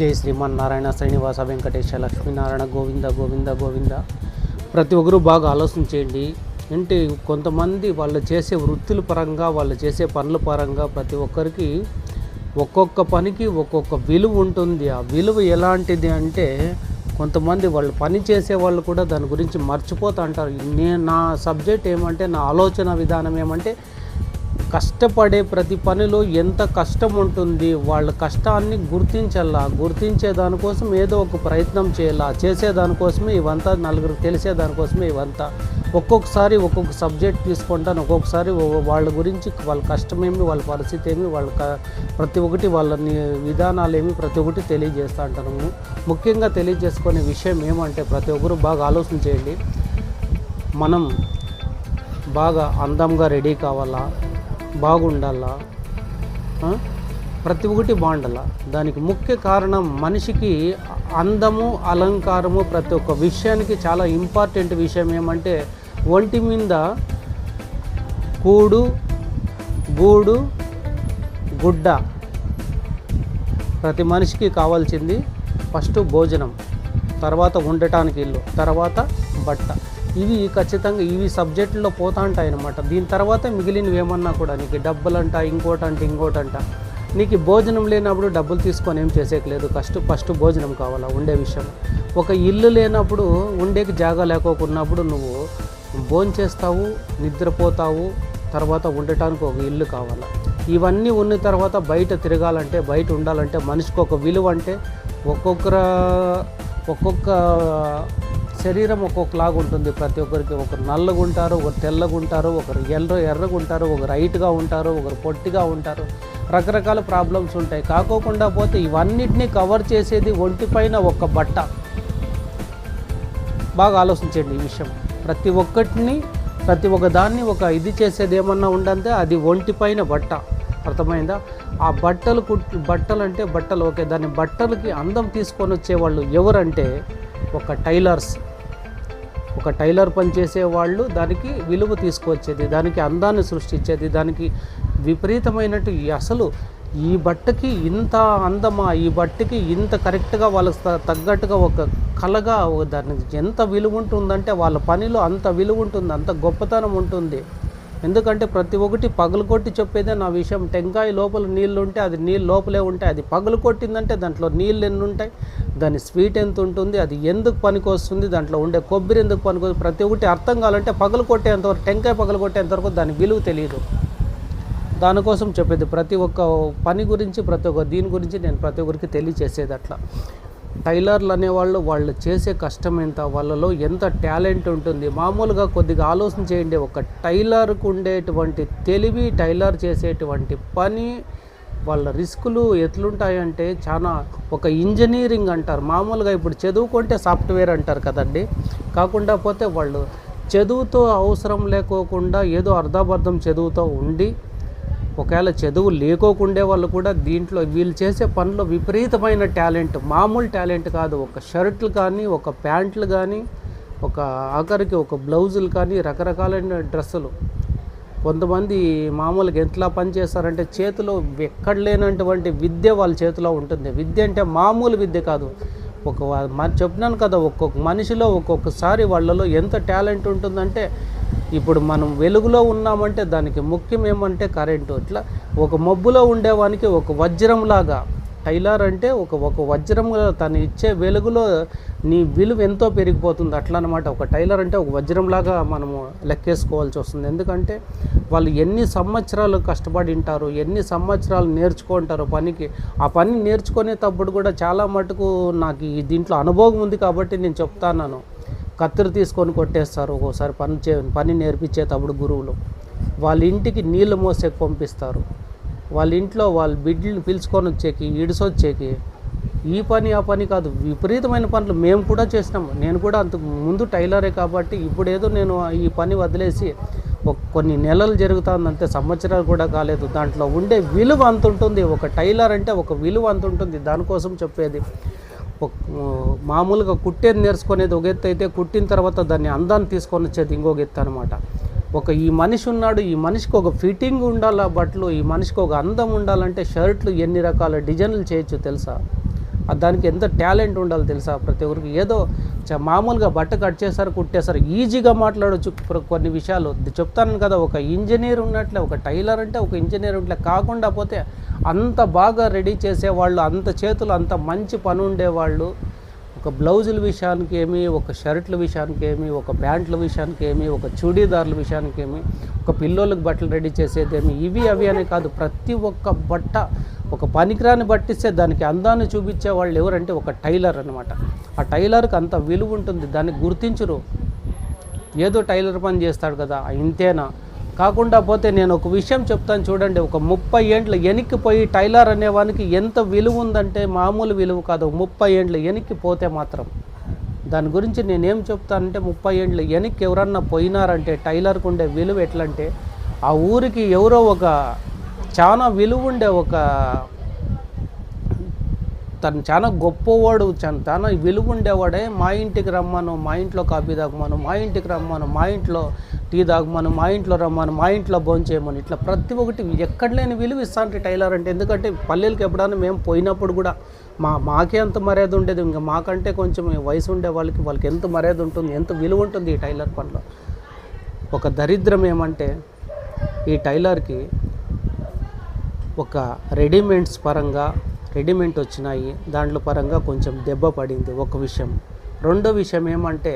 జై శ్రీమన్నారాయణ శ్రీనివాస వెంకటేశ లక్ష్మీనారాయణ గోవింద గోవింద గోవింద. ప్రతి ఒక్కరూ బాగా ఆలోచన చేయండి. అంటే కొంతమంది వాళ్ళు చేసే వృత్తుల పరంగా వాళ్ళు చేసే పనుల పరంగా ప్రతి ఒక్కరికి ఒక్కొక్క పనికి ఒక్కొక్క విలువ ఉంటుంది. ఆ విలువ ఎలాంటిది అంటే కొంతమంది వాళ్ళు పని చేసే వాళ్ళు కూడా దాని గురించి మర్చిపోతూ అంటారు. నేను నా సబ్జెక్ట్ ఏమంటే నా ఆలోచన విధానం ఏమంటే కష్టపడే ప్రతి పనిలో ఎంత కష్టం ఉంటుంది వాళ్ళ కష్టాన్ని గుర్తించాలా గుర్తించే దానికోసం ఏదో ఒక ప్రయత్నం చేయాలా. చేసేదానికోసమే ఇవంతా నలుగురు తెలిసేదానికోసమే ఇవంతా. ఒక్కొక్కసారి ఒక్కొక్క సబ్జెక్ట్ తీసుకుంటాను ఒక్కొక్కసారి వాళ్ళ గురించి వాళ్ళ కష్టమేమి వాళ్ళ పరిస్థితి ఏమి వాళ్ళ క- ప్రతి ఒక్కటి వాళ్ళ విధానాలు ఏమి ప్రతి ఒక్కటి తెలియజేస్తూ ఉంటాను. ముఖ్యంగా తెలియజేసుకునే విషయం ఏమంటే ప్రతి ఒక్కరు బాగా ఆలోచన చేయండి. మనం బాగా అందంగా రెడీ కావాలా. బాగుండాలా? ప్రతి ఒక్కటి బాగుండాలా? దానికి ముఖ్య కారణం మనిషికి అందము అలంకారము ప్రతి ఒక్క విషయానికి చాలా ఇంపార్టెంట్ విషయం ఏమంటే ఒంటి మీద కూడు గూడు గుడ్డ. ప్రతి మనిషికి కావాల్సింది ఫస్ట్ భోజనం తర్వాత ఉండటానికి ఇల్లు తర్వాత బట్ట. ఇవి ఖచ్చితంగా ఇవి సబ్జెక్టులో పోతా ఉంటాయి అనమాట దీని తర్వాత మిగిలినవి ఏమన్నా కూడా నీకు డబ్బులంట ఇంకోటంట ఇంకోటంట. నీకు భోజనం లేనప్పుడు డబ్బులు తీసుకొని ఏం చేసేయలేదు ఫస్ట్ ఫస్ట్ భోజనం కావాలా ఉండే విషయం. ఒక ఇల్లు లేనప్పుడు ఉండేకి జాగా లేకోకున్నప్పుడు నువ్వు భోంచేస్తావు నిద్రపోతావు తర్వాత ఉండటానికి ఒక ఇల్లు కావాలా? ఇవన్నీ ఉన్న తర్వాత బయట తిరగాలంటే బయట ఉండాలంటే మనిషికి ఒక విలువ అంటే ఒక్కొక్కర ఒక్కొక్క శరీరం ఒక్కొక్కలాగా ఉంటుంది. ప్రతి ఒక్కరికి ఒకరు నల్లగా ఉంటారు ఒకరు తెల్లగా ఉంటారు ఒకరు ఎర్ర ఎర్రగా ఉంటారు ఒకరు హైట్గా ఉంటారు ఒకరు పొట్టిగా ఉంటారు. రకరకాల ప్రాబ్లమ్స్ ఉంటాయి. కాకోకుండా పోతే ఇవన్నిటినీ కవర్ చేసేది ఒంటిపైన ఒక బట్ట. బాగా ఆలోచించండి ఈ విషయం. ప్రతి ఒక్కటిని ప్రతి ఒక్క దాన్ని ఒక ఇది చేసేది ఏమన్నా ఉండంటే అది ఒంటిపైన బట్ట. అర్థమైందా? ఆ బట్టలు కుట్ బట్టలు అంటే బట్టలు ఓకే దాని బట్టలకి అందం తీసుకొని వచ్చేవాళ్ళు ఎవరంటే ఒక టైలర్స్. ఒక టైలర్ పని చేసేవాళ్ళు దానికి విలువ తీసుకొచ్చేది దానికి అందాన్ని సృష్టించేది దానికి విపరీతమైనట్టు ఈ అసలు ఈ బట్టకి ఇంత అందమా ఈ బట్టకి ఇంత కరెక్ట్గా వాళ్ళకి త- తగ్గట్టుగా ఒక కళగా ఒక దానికి ఎంత విలువ ఉంటుందంటే వాళ్ళ పనిలో అంత విలువ ఉంటుంది అంత గొప్పతనం ఉంటుంది. ఎందుకంటే ప్రతి ఒక్కటి పగలు కొట్టి చెప్పేదే నా విషయం. టెంకాయ లోపల నీళ్ళు ఉంటే అది నీళ్ళు లోపలే ఉంటాయి. అది పగలు కొట్టిందంటే దాంట్లో నీళ్ళు ఎన్ని ఉంటాయి? దాని స్వీట్ ఎంత ఉంటుంది? అది ఎందుకు పనికొస్తుంది? దాంట్లో ఉండే కొబ్బరి ఎందుకు పనికొస్తుంది? ప్రతి ఒక్కటి అర్థం కావాలంటే పగలు కొట్టేంతవరకు టెంకాయ పగలు కొట్టేంతవరకు దాని విలువ తెలియదు. దానికోసం చెప్పేది ప్రతి ఒక్క పని గురించి ప్రతి ఒక్క దీని గురించి నేను ప్రతి ఒక్కరికి తెలియచేసేది అట్లా. టైలర్లు అనేవాళ్ళు వాళ్ళు చేసే కష్టం ఎంత వాళ్ళలో ఎంత టాలెంట్ ఉంటుంది మామూలుగా కొద్దిగా ఆలోచన చేయండి. ఒక టైలర్కు ఉండేటువంటి తెలివి టైలర్ చేసేటువంటి పని వాళ్ళ రిస్కులు ఎట్లుంటాయంటే చాలా ఒక ఇంజనీరింగ్ అంటారు. మామూలుగా ఇప్పుడు చదువుకుంటే సాఫ్ట్వేర్ అంటారు కదండి. కాకుండా పోతే వాళ్ళు చదువుతో అవసరం లేకోకుండా ఏదో అర్ధాబద్ధం చదువుతో ఉండి ఒకవేళ చదువు లేకోకుండే వాళ్ళు కూడా దీంట్లో వీళ్ళు చేసే పనిలో విపరీతమైన టాలెంట్ మామూలు టాలెంట్ కాదు. ఒక షర్ట్లు కానీ ఒక ప్యాంట్లు కానీ ఒక ఆఖరికి ఒక బ్లౌజులు కానీ రకరకాలైన డ్రెస్సులు. కొంతమంది మామూలుగా ఎంతలా పని చేస్తారంటే చేతిలో ఎక్కడ లేనటువంటి విద్య వాళ్ళ చేతిలో ఉంటుంది. విద్య అంటే మామూలు విద్య కాదు. ఒక చెప్పినాను కదా ఒక్కొక్క మనిషిలో ఒక్కొక్కసారి వాళ్ళలో ఎంత టాలెంట్ ఉంటుందంటే ఇప్పుడు మనం వెలుగులో ఉన్నామంటే దానికి ముఖ్యం ఏమంటే కరెంటు. ఇట్లా ఒక మబ్బులో ఉండేవానికి ఒక వజ్రంలాగా టైలర్ అంటే ఒక ఒక వజ్రంగా తను ఇచ్చే వెలుగులో నీ విలువ ఎంతో పెరిగిపోతుంది అట్లా అనమాట ఒక టైలర్ అంటే ఒక వజ్రంలాగా మనము లెక్కేసుకోవాల్సి వస్తుంది. ఎందుకంటే వాళ్ళు ఎన్ని సంవత్సరాలు కష్టపడి ఉంటారు ఎన్ని సంవత్సరాలు నేర్చుకుంటారు పనికి ఆ పని నేర్చుకునేటప్పుడు కూడా చాలా మటుకు నాకు దీంట్లో అనుభవం ఉంది కాబట్టి నేను చెప్తాను కత్తిరి తీసుకొని కొట్టేస్తారు ఒక్కోసారి పని చే పని నేర్పించేటప్పుడు గురువులు. వాళ్ళ ఇంటికి నీళ్ళు మోసేకి పంపిస్తారు. వాళ్ళ ఇంట్లో వాళ్ళ బిడ్డలు పిలుచుకొని వచ్చేకి ఇడిసొచ్చేకి ఈ పని ఆ పని కాదు విపరీతమైన పనులు మేము కూడా చేసినాము నేను కూడా అంతకు ముందు టైలరే కాబట్టి ఇప్పుడేదో నేను ఈ పని వదిలేసి ఒక కొన్ని నెలలు జరుగుతుందంటే సంవత్సరాలు కూడా కాలేదు. దాంట్లో ఉండే విలువ అంత ఉంటుంది ఒక టైలర్ అంటే ఒక విలువ అంత ఉంటుంది దానికోసం చెప్పేది మామూలుగా కుట్టేది నేర్చుకునేది ఒక ఎత్తు అయితే కుట్టిన తర్వాత దాన్ని అందాన్ని తీసుకొని వచ్చేది ఇంకొక ఎత్తు అనమాట ఒక ఈ మనిషి ఉన్నాడు ఈ మనిషికి ఒక ఫిట్టింగ్ ఉండాలా బట్టలు ఈ మనిషికి ఒక అందం ఉండాలంటే షర్ట్లు ఎన్ని రకాల డిజైన్లు చేయొచ్చు తెలుసా? దానికి ఎంత టాలెంట్ ఉండాలి తెలుసా? ప్రతి ఒక్కరికి ఏదో చ- మామూలుగా బట్ట కట్ చేశారు కుట్టేశారు ఈజీగా మాట్లాడవచ్చు కొన్ని విషయాలు చెప్తాను కదా ఒక ఇంజనీర్ ఉన్నట్లే ఒక టైలర్ అంటే ఒక ఇంజనీర్ ఉంటే కాకుండా పోతే అంత బాగా రెడీ చేసేవాళ్ళు అంత చేతులు అంత మంచి పని ఉండేవాళ్ళు. ఒక బ్లౌజుల విషయానికి ఏమి ఒక షర్ట్ల విషయానికి ఏమి ఒక ప్యాంట్ల విషయానికి ఏమి ఒక చూడీదార్ల విషయానికి ఏమి ఒక పిల్లోలకు బట్టలు రెడీ చేసేదేమి ఇవి అవి అనే కాదు ప్రతి ఒక్క బట్ట ఒక పనికిరాని బట్టిస్తే దానికి అందాన్ని చూపించే వాళ్ళు ఎవరంటే ఒక టైలర్ అనమాట ఆ టైలర్కి అంత విలువ ఉంటుంది దాన్ని గుర్తించరు. ఏదో టైలర్ పని చేస్తాడు కదా ఇంతేనా? కాకుండా పోతే నేను ఒక విషయం చెప్తాను చూడండి. ఒక ముప్పై ఏండ్ల వెనక్కిపోయి టైలర్ అనేవానికి ఎంత విలువ ఉందంటే మామూలు విలువ కాదు. ముప్పై ఏండ్ల వెనక్కి పోతే మాత్రం. దాని గురించి నేనేం చెప్తానంటే ముప్పై ఏండ్ల వెనక్కి ఎవరన్నా పోయినారంటే టైలర్కు ఉండే విలువ ఎట్లంటే ఆ ఊరికి ఎవరో ఒక చాలా విలువ ఉండే ఒక తను చాలా గొప్పవాడు చా- చాలా విలువ ఉండేవాడే మా ఇంటికి రమ్మను మా ఇంట్లో కాఫీ తాగమను మా ఇంటికి రమ్మను మా ఇంట్లో టీ తాగమను మా ఇంట్లో రమ్మను మా ఇంట్లో భోంచేయమని ఇట్లా ప్రతి ఒక్కటి ఎక్కడ లేని విలువ ఇస్తాంటి టైలర్ అంటే. ఎందుకంటే పల్లెలకి ఎప్పుడైనా మేము పోయినప్పుడు కూడా మా మాకే ఎంత మర్యాద ఉండేది. ఇంకా మాకంటే కొంచెం వయసు ఉండే వాళ్ళకి వాళ్ళకి ఎంత మర్యాద ఉంటుంది ఎంత విలువ ఉంటుంది ఈ టైలర్ పనిలో. ఒక దరిద్రం ఏమంటే ఈ టైలర్కి ఒక రెడీమేడ్స్ పరంగా రెడీమేడ్ వచ్చినాయి. దాంట్లో పరంగా కొంచెం దెబ్బ పడింది ఒక విషయం. రెండో విషయం ఏమంటే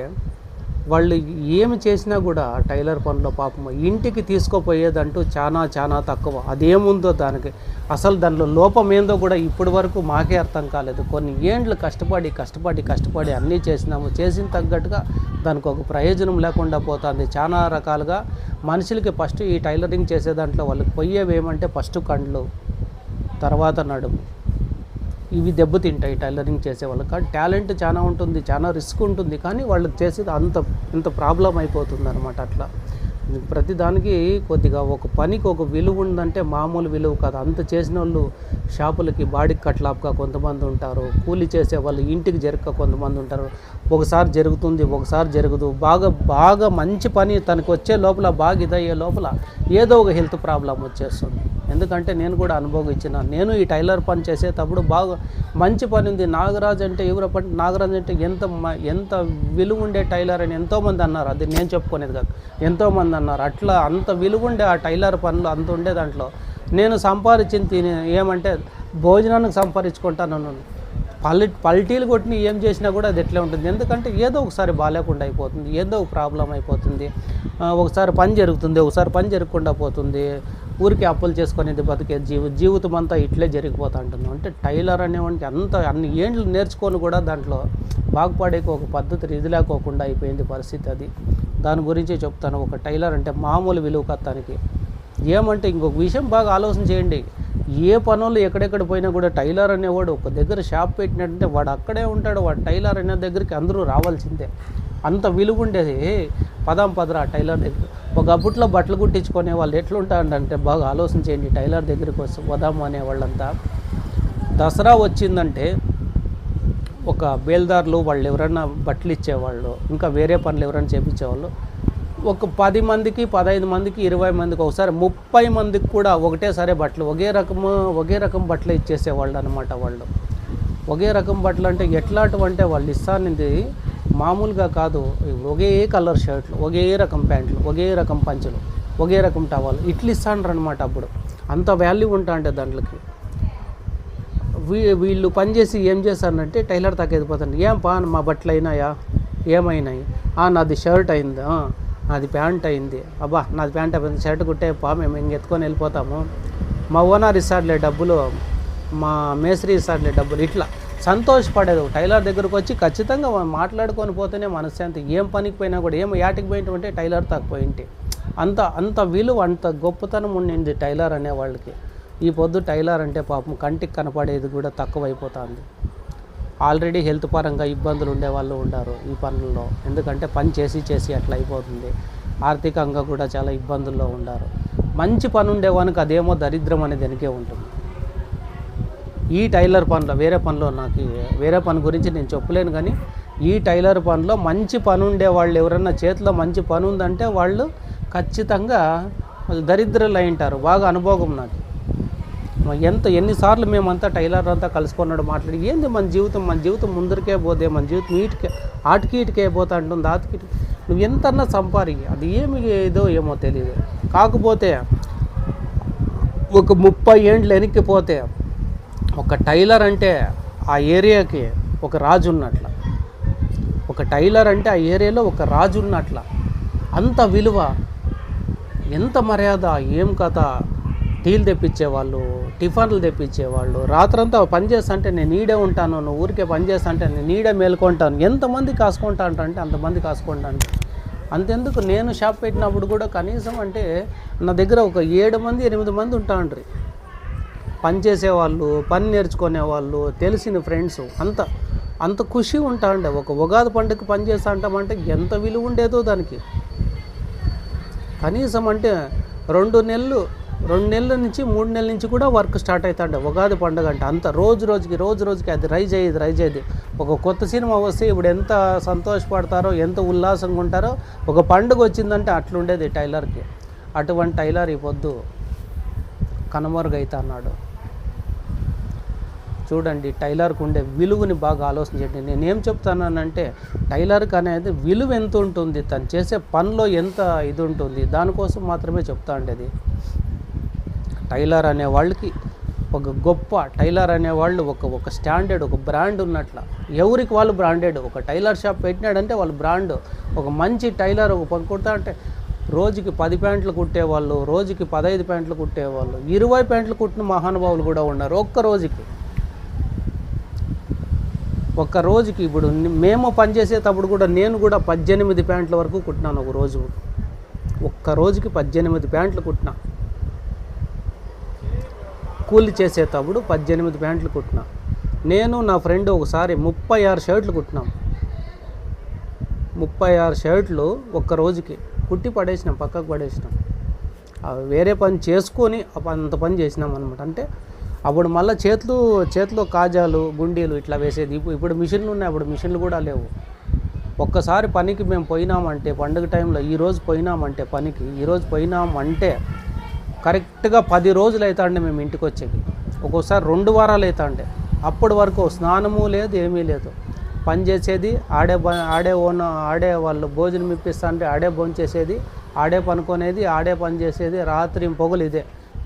వాళ్ళు ఏమి చేసినా కూడా టైలర్ పనిలో పాపం ఇంటికి తీసుకుపోయేదంటూ చాలా చాలా తక్కువ. అదేముందో దానికి. అసలు దానిలో లోపం ఏందో కూడా ఇప్పటి వరకు మాకే అర్థం కాలేదు. కొన్ని ఏండ్లు కష్టపడి కష్టపడి కష్టపడి అన్నీ చేసినాము. చేసిన తగ్గట్టుగా దానికి ఒక ప్రయోజనం లేకుండా పోతుంది. చాలా రకాలుగా మనుషులకి ఫస్ట్ ఈ టైలరింగ్ చేసే దాంట్లో వాళ్ళకి పోయేవి ఏమంటే ఫస్ట్ కండ్లు తర్వాత నడుము. ఇవి దెబ్బతింటాయి టైలరింగ్ చేసే వాళ్ళకి కానీ టాలెంట్ చాలా ఉంటుంది చాలా రిస్క్ ఉంటుంది. కానీ వాళ్ళకి చేసేది అంత ఇంత ప్రాబ్లం అయిపోతుంది అనమాట అట్లా. ప్రతి దానికి కొద్దిగా ఒక పనికి ఒక విలువ ఉందంటే మామూలు విలువ కాదు. అంత చేసిన వాళ్ళు షాపులకి బాడీకి కట్లాపుగా కొంతమంది ఉంటారు. కూలి చేసే వాళ్ళు ఇంటికి జరగక కొంతమంది ఉంటారు. ఒకసారి జరుగుతుంది ఒకసారి జరగదు. బాగా బాగా మంచి పని తనకు వచ్చే లోపల బాగా ఇదయ్యే లోపల ఏదో ఒక హెల్త్ ప్రాబ్లం వచ్చేస్తుంది. ఎందుకంటే నేను కూడా అనుభవించిన నేను ఈ టైలర్ పని చేసేటప్పుడు బాగా మంచి పని ఉంది. నాగరాజ్ అంటే ఎవరు పని నాగరాజ్ అంటే ఎంత మ- ఎంత విలువ ఉండే టైలర్ అని ఎంతోమంది అన్నారు. అది నేను చెప్పుకునేది కాదు. ఎంతోమంది అన్నారు. అట్లా అంత విలువ ఉండే ఆ టైలర్ పనులు అంత ఉండే దాంట్లో నేను సంపాదించింది తిని ఏమంటే భోజనానికి సంపాదించుకుంటాను పల్లి పల్టీలు కొట్టిన ఏం చేసినా కూడా అది ఎట్లా ఉంటుంది. ఎందుకంటే ఏదో ఒకసారి బాగాలేకుండా అయిపోతుంది. ఏదో ఒక ప్రాబ్లం అయిపోతుంది. ఒకసారి పని జరుగుతుంది. ఒకసారి పని జరగకుండా పోతుంది. ఊరికి అప్పులు చేసుకునేది బతికే జీవి జీవితం అంతా ఇట్లే జరిగిపోతూ ఉంటుంది అంటే టైలర్ అనేవాడికి అంత అన్ని ఏండ్లు నేర్చుకొని కూడా దాంట్లో బాగుపడేకి ఒక పద్ధతి ఇది లేకోకుండా అయిపోయింది పరిస్థితి అది. దాని గురించి చెప్తాను. ఒక టైలర్ అంటే మామూలు విలువ కత్తానికి. ఏమంటే ఇంకొక విషయం బాగా ఆలోచన చేయండి. ఏ పనులు ఎక్కడెక్కడ పోయినా కూడా టైలర్ అనేవాడు ఒక దగ్గర షాప్ పెట్టినట్టు వాడు అక్కడే ఉంటాడు. వాడు టైలర్ అనే దగ్గరికి అందరూ రావాల్సిందే. అంత విలువండేది. పదాం పదరా టైలర్ దగ్గర. ఒక అప్పట్లో బట్టలు కుట్టించుకునే వాళ్ళు ఎట్లుంటారంటే బాగా ఆలోచన చేయండి టైలర్ దగ్గరికి వస్తే వదాము అనే వాళ్ళంతా. దసరా వచ్చిందంటే ఒక బేల్దార్లు వాళ్ళు ఎవరైనా బట్టలు ఇచ్చేవాళ్ళు ఇంకా వేరే పనులు ఎవరైనా చేపించేవాళ్ళు ఒక పది మందికి పదహైదు మందికి ఇరవై మందికి ఒకసారి ముప్పై మందికి కూడా ఒకటేసారి బట్టలు ఒకే రకము ఒకే రకం బట్టలు ఇచ్చేసేవాళ్ళు అనమాట వాళ్ళు. ఒకే రకం బట్టలు అంటే ఎట్లాంటివంటే వాళ్ళు ఇస్తానిది మామూలుగా కాదు. ఒకే కలర్ షర్ట్లు ఒకే రకం ప్యాంట్లు ఒకే రకం పంచలు ఒకే రకం టవాలు ఇట్లు ఇస్తాండ్రు అనమాట అప్పుడు. అంత వాల్యూ ఉంటా అంటే దాంట్లోకి. వీ వీళ్ళు పనిచేసి ఏం చేశారంటే టైలర్ దాకా ఏం పా మా బట్టలు అయినాయా? ఏమైనాయి? "ఆ, నాది షర్ట్ అయింది? నాది ప్యాంట్ అయింది. అబ్బా నాది ప్యాంట్ అయిపోయింది. షర్ట్ కుట్టే పా మేము ఇంక ఎత్తుకొని వెళ్ళిపోతాము. మా ఓనర్ ఇస్తాడులే డబ్బులు. మా మేస్త్రి ఇస్తాడులే డబ్బులు. ఇట్లా. సంతోషపడేది టైలర్ దగ్గరకు వచ్చి ఖచ్చితంగా మాట్లాడుకొని పోతేనే మనశ్శాంతి. ఏం పనికి పోయినా కూడా ఏం యాటికి పోయినటువంటి టైలర్ తక్కుపోయింటి అంత అంత విలువ అంత గొప్పతనం ఉండింది టైలర్ అనే వాళ్ళకి ఈ పొద్దు టైలర్ అంటే పాపం కంటికి కనపడేది కూడా తక్కువైపోతుంది. ఆల్రెడీ హెల్త్ పరంగా ఇబ్బందులు ఉండే వాళ్ళు ఉండారు ఈ పనుల్లో. ఎందుకంటే పని చేసి చేసి అట్లా అయిపోతుంది. ఆర్థికంగా కూడా చాలా ఇబ్బందుల్లో ఉండారు. మంచి పని ఉండేవానికి అదేమో దరిద్రం అనేది వెనకే ఉంటుంది. ఈ టైలర్ పనిలో వేరే పనిలో నాకు వేరే పని గురించి నేను చెప్పలేను కానీ ఈ టైలర్ పనిలో మంచి పని ఉండే వాళ్ళు ఎవరన్నా చేతిలో మంచి పని ఉందంటే వాళ్ళు ఖచ్చితంగా దరిద్రులు అయి ఉంటారు. బాగా అనుభవం నాకు. ఎంత ఎన్నిసార్లు మేమంతా టైలర్ అంతా కలుసుకున్నాడు మాట్లాడి ఏంది మన జీవితం మన జీవితం ముందరికే పోతే మన జీవితం ఈటికే ఆటికి ఇటుకే పోతా అంటుంది ఆటికి నువ్వు ఎంతన్నా సంపారి అది ఏమి ఏదో ఏమో తెలియదు కాకపోతే ఒక ముప్పై ఏండ్లు వెనక్కి పోతే ఒక టైలర్ అంటే ఆ ఏరియాకి ఒక రాజు ఉన్నట్ల. ఒక టైలర్ అంటే ఆ ఏరియాలో ఒక రాజు ఉన్నట్ల. అంత విలువ ఎంత మర్యాద ఏం కథ టీలు తెప్పించేవాళ్ళు టిఫిన్లు తెప్పించేవాళ్ళు రాత్రంతా పని నేను నీడే ఉంటాను నువ్వు ఊరికే పని నేను నీడే మేల్కొంటాను. ఎంతమంది కాసుకుంటా అంటే అంతమంది కాసుకుంటాను అంతెందుకు? నేను షాప్ పెట్టినప్పుడు కూడా కనీసం అంటే నా దగ్గర ఒక ఏడు మంది ఎనిమిది మంది ఉంటా ఉంటారు పని చేసేవాళ్ళు పని నేర్చుకునే వాళ్ళు తెలిసిన ఫ్రెండ్స్ అంత అంత ఖుషి ఉంటా ఉండే. ఒక ఉగాది పండుగ పని చేస్తా అంటామంటే ఎంత విలువ ఉండేదో దానికి. కనీసం అంటే రెండు నెలలు రెండు నెలల నుంచి మూడు నెలల నుంచి కూడా వర్క్ స్టార్ట్ అవుతాండే ఉగాది పండుగ అంటే. అంత రోజు రోజుకి రోజు రోజుకి అది రైజ్ అయ్యేది రైజ్ అయ్యేది. ఒక కొత్త సినిమా వస్తే ఇప్పుడు ఎంత సంతోషపడతారో ఎంత ఉల్లాసంగా ఉంటారో ఒక పండుగ వచ్చిందంటే అట్లుండేది టైలర్కి. అటువంటి టైలర్ ఈ పొద్దు కనుమరుగైతే అన్నాడు చూడండి టైలర్కు ఉండే విలువని బాగా ఆలోచన చేయండి. నేనేం చెప్తానంటే టైలర్కి అనేది విలువ ఎంత ఉంటుంది తను చేసే పనిలో ఎంత ఇది ఉంటుంది దానికోసం మాత్రమే చెప్తా ఉండేది. టైలర్ అనే వాళ్ళకి ఒక గొప్ప టైలర్ అనేవాళ్ళు ఒక ఒక స్టాండర్డ్ ఒక బ్రాండ్ ఉన్నట్ల. ఎవరికి వాళ్ళు బ్రాండెడ్? ఒక టైలర్ షాప్ పెట్టినాడంటే వాళ్ళు బ్రాండ్. ఒక మంచి టైలర్ ఒక పని కుడతా అంటే రోజుకి పది ప్యాంట్లు కుట్టేవాళ్ళు రోజుకి పదహైదు ప్యాంట్లు కుట్టేవాళ్ళు ఇరవై ప్యాంట్లు కుట్టిన మహానుభావులు కూడా ఉన్నారు ఒక్క రోజుకి. ఒక్క రోజుకి ఇప్పుడు మేము పనిచేసేటప్పుడు కూడా నేను కూడా పద్దెనిమిది ప్యాంట్ల వరకు కుట్టినాను ఒక రోజు. ఒక్క రోజుకి పద్దెనిమిది ప్యాంట్లు కుట్టినా. కూలి చేసేటప్పుడు పద్దెనిమిది ప్యాంట్లు కుట్టినా. నేను నా ఫ్రెండ్ ఒకసారి ముప్పై ఆరు షర్ట్లు కుట్టినాం. ముప్పై ఆరు షర్ట్లు ఒక్క రోజుకి కుట్టి పడేసినాం పక్కకు పడేసినాం. వేరే పని చేసుకొని అంత పని చేసినాం అనమాట అంటే అప్పుడు మళ్ళీ చేతులు చేతిలో కాజాలు గుండీలు ఇట్లా వేసేది. ఇప్పుడు ఇప్పుడు మిషన్లు ఉన్నాయి అప్పుడు మిషన్లు కూడా లేవు. ఒక్కసారి పనికి మేము పోయినామంటే పండుగ టైంలో ఈరోజు పోయినామంటే పనికి ఈరోజు పోయినామంటే కరెక్ట్గా పది రోజులు అవుతాండే మేము ఇంటికి వచ్చేకి ఒక్కోసారి రెండు వారాలు అవుతాండే అప్పటి వరకు స్నానము లేదు ఏమీ లేదు. పని చేసేది ఆడే ఆడే ఓన ఆడే వాళ్ళు భోజనం ఇప్పిస్తా అంటే ఆడే భోజనం చేసేది ఆడే పనుకునేది ఆడే పని చేసేది రాత్రి పొగలు ఇదే.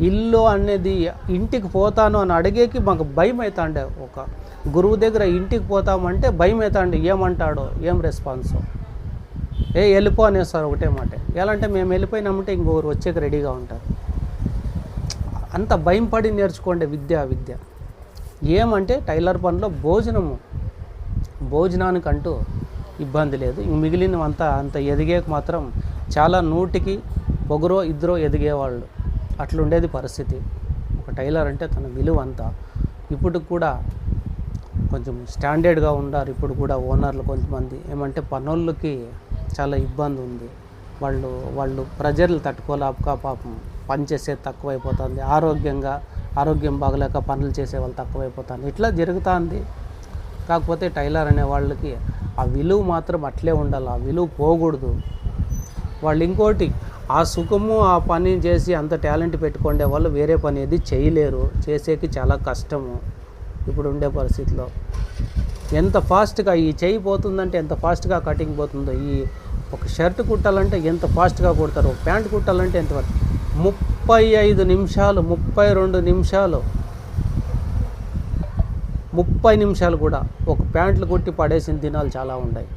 ఇల్లు అనేది ఇంటికి పోతాను అని అడిగేకి మాకు భయం అవుతాండే ఒక గురువు దగ్గర ఇంటికి పోతామంటే భయం అవుతాండే ఏమంటాడో ఏం రెస్పాన్స్ ఏ వెళ్ళిపో అనేస్తారు ఒకటే మాట. ఎలా అంటే మేము వెళ్ళిపోయినామంటే ఇంకొకరు వచ్చేకి రెడీగా ఉంటారు. అంత భయం పడి నేర్చుకోండి విద్య విద్య. ఏమంటే టైలర్ పనిలో భోజనము. భోజనానికంటూ ఇబ్బంది లేదు. ఇంక మిగిలినవంతా అంత ఎదిగేకి మాత్రం చాలా నూటికి ఒకరో ఇద్దరో ఎదిగేవాళ్ళు. అట్లుండేది పరిస్థితి. ఒక టైలర్ అంటే తన విలువ అంతా ఇప్పుడు కూడా కొంచెం స్టాండర్డ్గా ఉన్నారు. ఇప్పుడు కూడా ఓనర్లు కొంతమంది. ఏమంటే పనులకి చాలా ఇబ్బంది ఉంది. వాళ్ళు వాళ్ళు ప్రజలు తట్టుకోలేక పాపం పని చేసేది తక్కువైపోతుంది. ఆరోగ్యంగా ఆరోగ్యం బాగలేక పనులు చేసే వాళ్ళు తక్కువైపోతుంది. ఇట్లా జరుగుతుంది. కాకపోతే టైలర్ అనే వాళ్ళకి ఆ విలువ మాత్రం అట్లే ఉండాలి. ఆ విలువ పోకూడదు. వాళ్ళు ఇంకోటి ఆ సుఖము ఆ పని చేసి అంత టాలెంట్ పెట్టుకుండే వాళ్ళు వేరే పని ఏది చేయలేరు. చేసేకి చాలా కష్టము ఇప్పుడు ఉండే పరిస్థితిలో. ఎంత ఫాస్ట్గా ఈ చేయి పోతుందంటే ఎంత ఫాస్ట్గా కటింగ్ పోతుందో ఈ ఒక షర్ట్ కుట్టాలంటే ఎంత ఫాస్ట్గా కుడతారు ఒక ప్యాంట్ కుట్టాలంటే ఎంత ముప్పై ఐదు నిమిషాలు ముప్పై రెండు నిమిషాలు ముప్పై నిమిషాలు కూడా ఒక ప్యాంట్లు కుట్టి పడేసిన దినాలు చాలా ఉన్నాయి.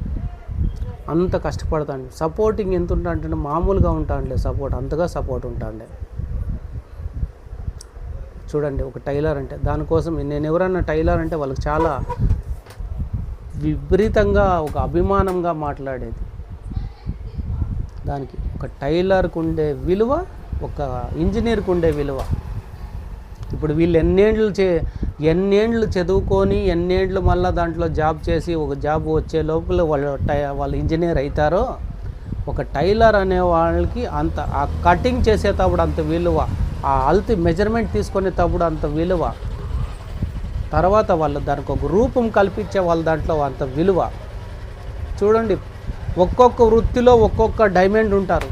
అంత కష్టపడతాను సపోర్టింగ్ ఎంత ఉంటాంటే మామూలుగా ఉంటాండే సపోర్ట్. అంతగా సపోర్ట్ ఉంటాండే. చూడండి ఒక టైలర్ అంటే దానికోసం నేను ఎవరన్నా టైలర్ అంటే వాళ్ళకి చాలా విపరీతంగా ఒక అభిమానంగా మాట్లాడేది. దానికి ఒక టైలర్కు ఉండే విలువ ఒక ఇంజనీర్కు ఉండే విలువ. ఇప్పుడు వీళ్ళు ఎన్నేండ్లు చే ఎన్నేండ్లు చదువుకొని ఎన్నేండ్లు మళ్ళీ దాంట్లో జాబ్ చేసి ఒక జాబ్ వచ్చే లోపల వాళ్ళు టై వాళ్ళు ఇంజనీర్ అవుతారో ఒక టైలర్ అనే వాళ్ళకి అంత ఆ కటింగ్ చేసేటప్పుడు అంత విలువ ఆ అల్తి మెజర్మెంట్ తీసుకునేటప్పుడు అంత విలువ తర్వాత వాళ్ళు దానికి ఒక రూపం కల్పించే వాళ్ళ దాంట్లో అంత విలువ. చూడండి ఒక్కొక్క వృత్తిలో ఒక్కొక్క డైమండ్ ఉంటారు.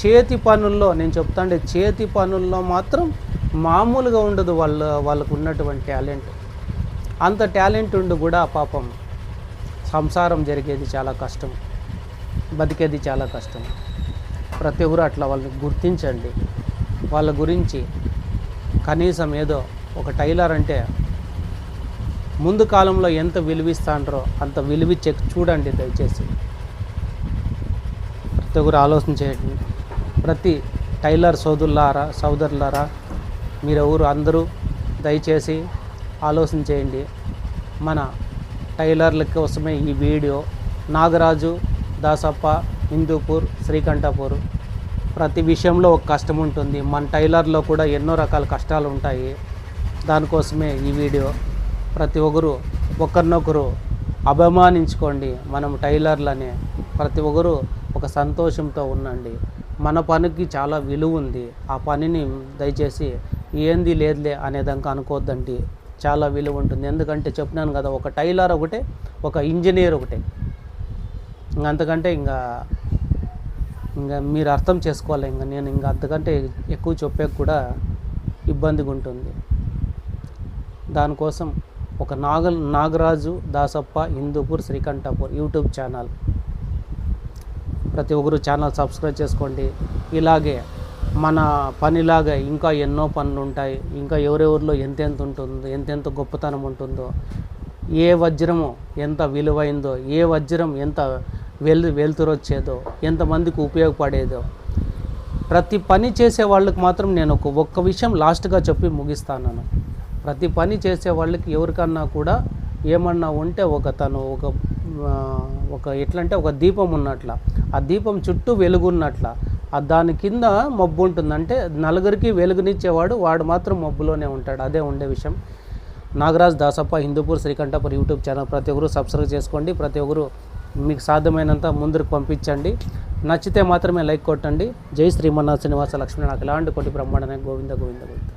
చేతి పనుల్లో నేను చెప్తాండే చేతి పనుల్లో మాత్రం మామూలుగా ఉండదు వాళ్ళ వాళ్ళకు ఉన్నటువంటి టాలెంట్. అంత టాలెంట్ ఉండి కూడా పాపం. సంసారం జరిగేది చాలా కష్టం. బతికేది చాలా కష్టం. ప్రతి ఒక్కరు అట్లా వాళ్ళని గుర్తించండి. వాళ్ళ గురించి కనీసం ఏదో ఒక టైలర్ అంటే ముందు కాలంలో ఎంత విలువిస్తాండ్రో అంత విలువిచ్చే చూడండి దయచేసి. ప్రతి ఒక్కరు ఆలోచన చేయండి. ప్రతి టైలర్ సోదరులారా సోదరులారా మీరెవరు అందరూ దయచేసి ఆలోచన చేయండి. మన టైలర్ల కోసమే ఈ వీడియో నాగరాజు దాసప్ప హిందూపూర్ శ్రీకంఠపూర్ ప్రతి విషయంలో ఒక కష్టం ఉంటుంది. మన టైలర్లో కూడా ఎన్నో రకాల కష్టాలు ఉంటాయి. దానికోసమే ఈ వీడియో. ప్రతి ఒక్కరు ఒకరినొకరు అభిమానించుకోండి. మనం టైలర్లనే ప్రతి ఒక్కరు ఒక సంతోషంతో ఉండండి. మన పనికి చాలా విలువ ఉంది. ఆ పనిని దయచేసి ఏంది లేదులే అనేదానికి అనుకోవద్దండి చాలా విలువ ఉంటుంది. ఎందుకంటే చెప్పినాను కదా ఒక టైలర్ ఒకటే ఒక ఇంజనీర్ ఒకటే. ఇంక అంతకంటే ఇంకా ఇంకా మీరు అర్థం చేసుకోవాలి. ఇంకా నేను ఇంకా అంతకంటే ఎక్కువ చెప్పే కూడా ఇబ్బందిగా ఉంటుంది. దానికోసం ఒక నాగ నాగరాజు దాసప్ప హిందూపూర్ శ్రీకంఠపూర్ యూట్యూబ్ ఛానల్. ప్రతి ఒక్కరు ఛానల్ సబ్స్క్రైబ్ చేసుకోండి. ఇలాగే మన పనిలాగా ఇంకా ఎన్నో పనులు ఉంటాయి ఇంకా ఎవరెవరిలో ఎంతెంత ఉంటుందో ఎంతెంత గొప్పతనం ఉంటుందో ఏ వజ్రము ఎంత విలువైందో ఏ వజ్రం ఎంత వెలు వెలుతురొచ్చేదో ఎంతమందికి ఉపయోగపడేదో. ప్రతి పని చేసే వాళ్ళకి మాత్రం నేను ఒక ఒక్క విషయం లాస్ట్గా చెప్పి ముగిస్తాను. ప్రతి పని చేసే వాళ్ళకి ఎవరికన్నా కూడా ఏమన్నా ఉంటే ఒక తను ఒక ఒక ఎట్లంటే ఒక దీపం ఉన్నట్ల ఆ దీపం చుట్టూ వెలుగున్నట్ల దాని కింద మబ్బు ఉంటుందంటే నలుగురికి వెలుగునిచ్చేవాడు వాడు మాత్రం మబ్బులోనే ఉంటాడు. అదే ఉండే విషయం. నాగరాజ్ దాసప్ప హిందూపూర్ శ్రీకంఠపూర్ యూట్యూబ్ ఛానల్ ప్రతి ఒక్కరు సబ్స్క్రైబ్ చేసుకోండి. ప్రతి ఒక్కరు మీకు సాధ్యమైనంత ముందుకు పంపించండి. నచ్చితే మాత్రమే లైక్ కొట్టండి. జై శ్రీమన్నాథ శ్రీనివాస లక్ష్మీ. నాకు ఇలాంటి కొట్టి బ్రహ్మాండనే గోవింద గోవింద గోవింద.